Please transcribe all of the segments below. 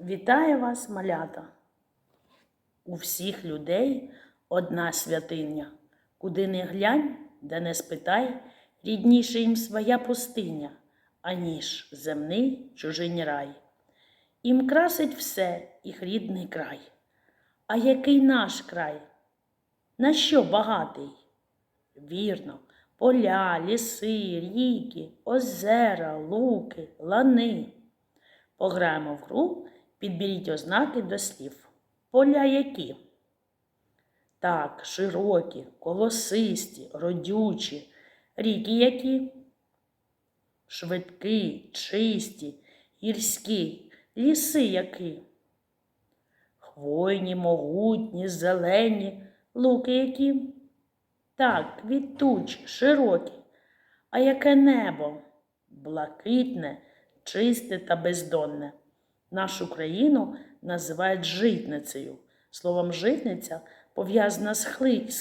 Вітаю вас, малята! У всіх людей одна святиня, куди не глянь, де не спитай, рідніше їм своя пустиня, аніж земний чужинь рай. Їм красить все їх рідний край. А який наш край? На що багатий? Вірно, поля, ліси, ріки, озера, луки, лани. Пограємо в гру, підберіть ознаки до слів. Поля які? Так, широкі, колосисті, родючі. Ріки які? Швидкі, чисті, гірські, ліси які? Хвойні, могутні, зелені, луки які? Так, квітучі, широкі. А яке небо? Блакитне, чисте та бездонне. Нашу країну називають житницею. Словом житниця пов'язана з,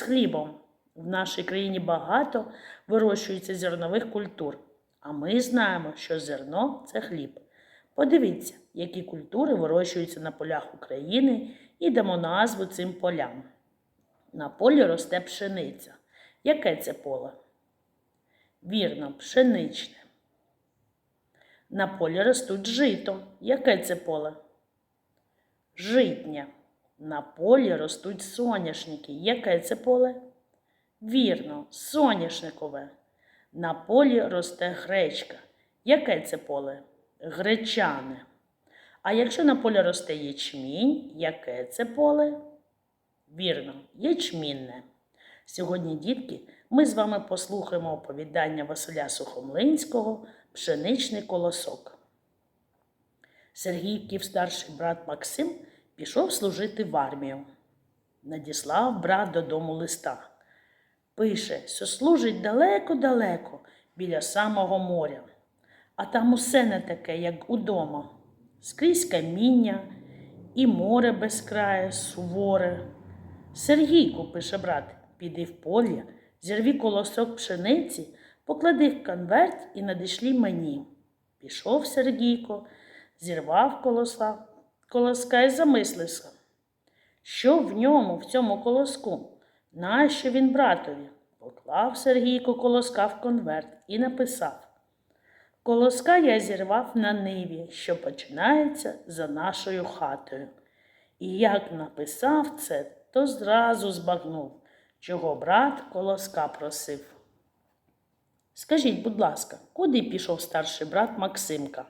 хлібом. В нашій країні багато вирощується зернових культур, а ми знаємо, що зерно це хліб. Подивіться, які культури вирощуються на полях України і дамо назву цим полям. На полі росте пшениця. Яке це поле? Вірно, пшеничне. На полі ростуть жито. Яке це поле? Житнє. На полі ростуть соняшники. Яке це поле? Вірно, соняшникове. На полі росте гречка. Яке це поле? Гречане. А якщо на полі росте ячмінь, яке це поле? Вірно, ячмінне. Сьогодні, дітки, ми з вами послухаємо оповідання Василя Сухомлинського Пшеничний колосок. Сергійків старший брат Максим пішов служити в армію. Надіслав брат додому листа. Пише, що служить далеко-далеко біля самого моря, а там усе не таке, як удома. Скрізь каміння і море безкрає, суворе. Сергійку, пише брат, піди в поле, зірві колосок пшениці, поклади в конверт і надішлі мені. Пішов Сергійко, зірвав колоса, колоска і замислився. Що в ньому, в цьому колоску? Нащо він братові? Поклав Сергійко колоска в конверт і написав. Колоска я зірвав на ниві, що починається за нашою хатою. І як написав це, то зразу збагнув, чого брат колоска просив. Скажіть, будь ласка, куди пішов старший брат Максимка?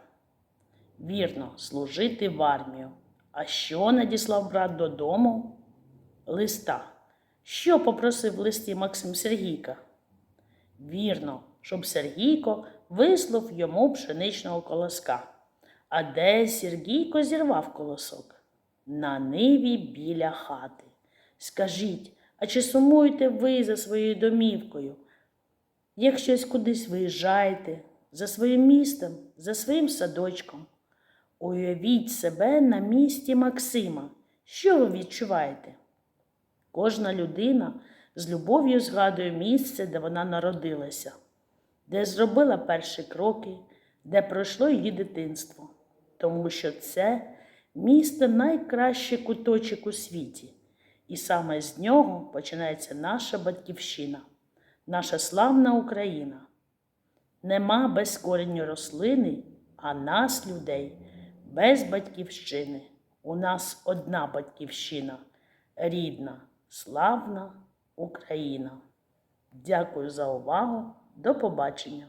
Вірно, служити в армію. А що надіслав брат додому? Листа. Що попросив в листі Максим Сергійка? Вірно, щоб Сергійко вислав йому пшеничного колоска. А де Сергійко зірвав колосок? На ниві біля хати. Скажіть, а чи сумуєте ви за своєю домівкою? Як щось кудись виїжджаєте, за своїм містом, за своїм садочком? Уявіть себе на місці Максима. Що ви відчуваєте? Кожна людина з любов'ю згадує місце, де вона народилася, де зробила перші кроки, де пройшло її дитинство, тому що це місто найкращий куточок у світі, і саме з нього починається наша батьківщина, наша славна Україна. Нема безкорінні рослини, а нас, людей, без батьківщини. У нас одна батьківщина, рідна, славна Україна. Дякую за увагу. До побачення!